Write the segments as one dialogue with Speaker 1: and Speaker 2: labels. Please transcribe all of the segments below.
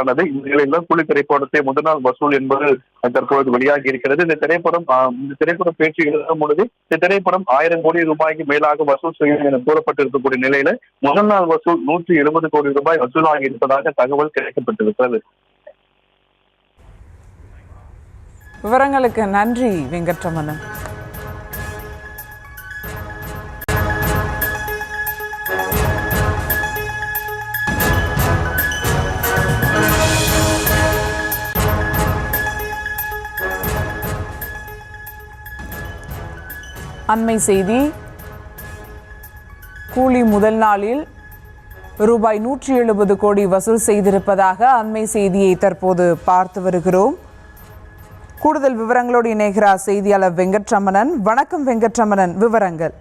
Speaker 1: ஆனது இந்த நிலையில் கூலி திரைப்படத்தை முதல் நாள் வசூல் என்பது தற்பொழுது வெளியாகி இருக்கிறது. இந்த திரைப்படம் இந்த திரைப்படம் பேச்சு எழுதும் பொழுது இந்த திரைப்படம் ஆயிரம் கோடி ரூபாய்க்கு மேலாக வசூல் செய்யும் என கூறப்பட்டிருக்கக்கூடிய நிலையில முதல் நாள் வசூல் நூற்றி எழுபது கோடி ரூபாய் வசூலாகி இருப்பதாக தகவல் கிடைக்கப்பட்டிருக்கிறது.
Speaker 2: விவரங்களுக்கு நன்றி வெங்கட்ரமணன். அண்மை செய்தி. கூலி முதல் நாளில் ரூபாய் நூற்றி எழுபது கோடி வசூல் செய்திருப்பதாக அண்மை செய்தியை தற்போது பார்த்து வருகிறோம். கூடுதல் விவரங்களோடு இணைகிறார் செய்தியாளர் வெங்கட்ரமணன். வணக்கம் வெங்கட்ரமணன். விவரங்கள்.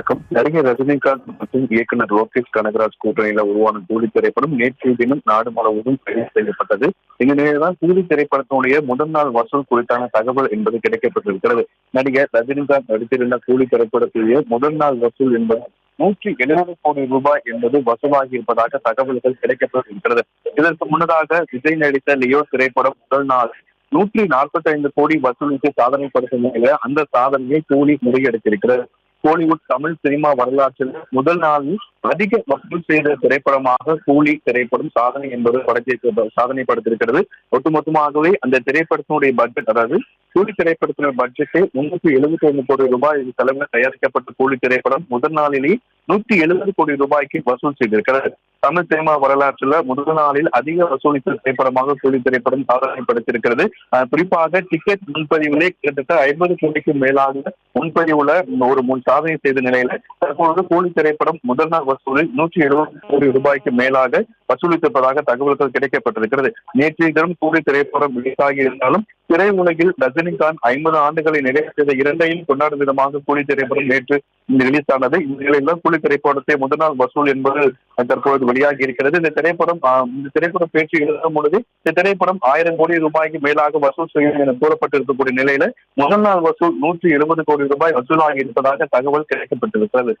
Speaker 1: வணக்கம். நடிகர் ரஜினிகாந்த் மற்றும் இயக்குனர் லோகேஷ் கனகராஜ் கூட்டணியில உருவான கூலி திரைப்படம் நேற்றைய தினம் நாடு முழுவதும் கைது செய்யப்பட்டது. இந்த நிலையில்தான் கூலி திரைப்படத்தினுடைய முதல் நாள் வசூல் குறித்தான தகவல் என்பது கிடைக்கப்பட்டிருக்கிறது. நடிகர் ரஜினிகாந்த் நடித்திருந்த கூலி திரைப்படத்திலேயே முதல் நாள் வசூல் என்பது நூற்றி எழுபது கோடி ரூபாய் என்பது வசூலாகி இருப்பதாக தகவல்கள் கிடைக்கப்பட்டிருக்கிறது. இதற்கு முன்னதாக விஜய் நடித்த லியோ திரைப்படம் முதல் நாள் நூற்றி நாற்பத்தி ஐந்து கோடி வசூலித்து சாதனை படுத்தும் அந்த சாதனையை கூலி முறியடித்திருக்கிறது. கோலிவுட் தமிழ் சினிமா வரலாற்றில் முதல் நாளில் அதிக வசூல் செய்த திரைப்படமாக கூலி திரைப்படம் சாதனை என்பது படைத்து சாதனை படுத்திருக்கிறது. ஒட்டுமொத்தமாகவே அந்த திரைப்படத்தினுடைய பட்ஜெட் அதாவது கூலி திரைப்படத்தினுடைய பட்ஜெட்டை முன்னூத்தி எழுபத்தி ஐந்து கோடி ரூபாய் செலவில் தயாரிக்கப்பட்ட கூலி திரைப்படம் முதல் நாளிலேயே நூத்தி எழுபது கோடி ரூபாய்க்கு வசூல் செய்திருக்கிறது. தமிழ் சினிமா வரலாற்றுல முதல் நாளில் அதிக வசூலித்த திரைப்படமாக கூலி திரைப்படம் சாதனை படுத்திருக்கிறது. குறிப்பாக டிக்கெட் முன்பதிவிலே கிட்டத்தட்ட ஐம்பது கோடிக்கும் மேலாக முன்பதிவுல ஒரு முன் சாதனை செய்த நிலையில தற்போது கூலி திரைப்படம் முதல் நாள் வசூலில் நூற்றி எழுபது கோடி ரூபாய்க்கு மேலாக வசூலித்திருப்பதாக தகவல்கள் கிடைக்கப்பட்டிருக்கிறது. நேற்றைய தினம் கூலி திரைப்படம் வெளியாகி இருந்தாலும் திரையுலகில் ரஜினிகாந்த் ஐம்பது ஆண்டுகளை நிறைவேற்றிய இரண்டையும் கொண்டாடும் விதமாக கூலி திரைப்படம் நேற்று ரிலீஸ் ஆனது. இந்த நிலையில் கூலி திரைப்படத்தை முதல் நாள் வசூல் என்பது தற்போது வெளியாகி இருக்கிறது. இந்த திரைப்படம் இந்த திரைப்படம் பேச்சு எழுதும் பொழுது இந்த திரைப்படம் ஆயிரம் கோடி ரூபாய்க்கு மேலாக வசூல் செய்யும் என கூறப்பட்டிருக்கக்கூடிய நிலையில முதல் நாள் வசூல் நூற்றி எழுபது கோடி ரூபாய் வசூலாகி இருப்பதாக தகவல் கிடைக்கப்பட்டிருக்கிறது.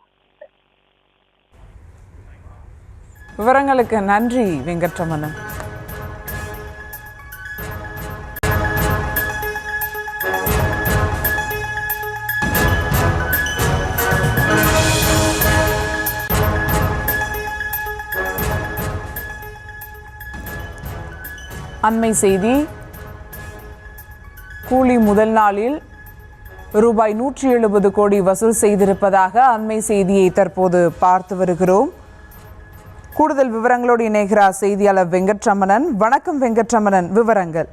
Speaker 2: விவரங்களுக்கு நன்றி வெங்கட்ரமணன். அண்மை செய்தி கூலி முதல் நாளில் ரூபாய் நூற்றி எழுபது கோடி வசூல் செய்திருப்பதாக அண்மை செய்தியை தற்போது பார்த்து வருகிறோம். கூடுதல் விவரங்களோடு இணைகிறார் செய்தியாளர் வெங்கட்ரமணன். வணக்கம் வெங்கட்ரமணன் விவரங்கள்.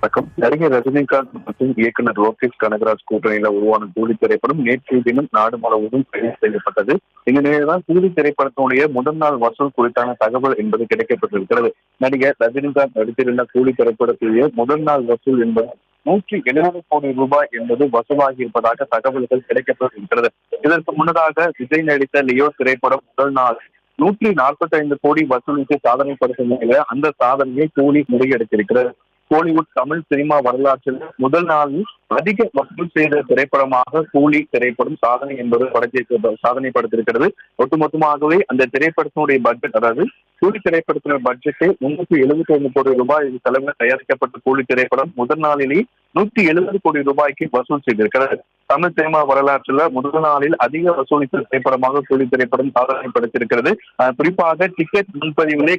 Speaker 1: வணக்கம். நடிகர் ரஜினிகாந்த் மற்றும் இயக்குனர் லோகேஷ் கனகராஜ் கூட்டணியில உருவான கூலி திரைப்படம் நேற்றைய தினம் நாடு முழுவதும் கைது செய்யப்பட்டது. இந்த நிலையில்தான் கூலி திரைப்படத்தினுடைய முதல் நாள் வசூல் குறித்தான தகவல் என்பது கிடைக்கப்பட்டிருக்கிறது. நடிகர் ரஜினிகாந்த் நடித்திருந்த கூலி திரைப்படத்திலேயே முதல் நாள் வசூல் என்பது நூற்றி எழுபது கோடி ரூபாய் என்பது வசூலாகி இருப்பதாக தகவல்கள் கிடைக்கப்பட்டிருக்கிறது. இதற்கு முன்னதாக விஜய் நடித்த லியோ திரைப்படம் முதல் நாள் நூற்றி நாற்பத்தி ஐந்து கோடி வசூலித்து சாதனை படுத்த நிலையில அந்த சாதனையை கூலி முறியடித்திருக்கிறது. கோலிவுட் தமிழ் சினிமா வரலாற்றில் முதல் நாளில் அதிக வசூல் செய்த திரைப்படமாக கூலி திரைப்படம் சாதனை என்பது படைத்து சாதனை படுத்திருக்கிறது ஒட்டுமொத்தமாகவே அந்த திரைப்படத்தினுடைய பட்ஜெட் அதாவது கூலி திரைப்படத்தினுடைய பட்ஜெட்டை முன்னூத்தி எழுபத்தி ஐந்து கோடி ரூபாய் செலவில் தயாரிக்கப்பட்ட கூலி திரைப்படம் முதல் நாளிலேயே நூத்தி எழுபது கோடி ரூபாய்க்கு வசூல் செய்திருக்கிறது. தமிழ் சினிமா வரலாற்றில் முதல் நாளில் அதிக வசூலித்த திரைப்படமாக கூலி திரைப்படம் சாதனை படுத்திருக்கிறது குறிப்பாக டிக்கெட் முன்பதிவிலே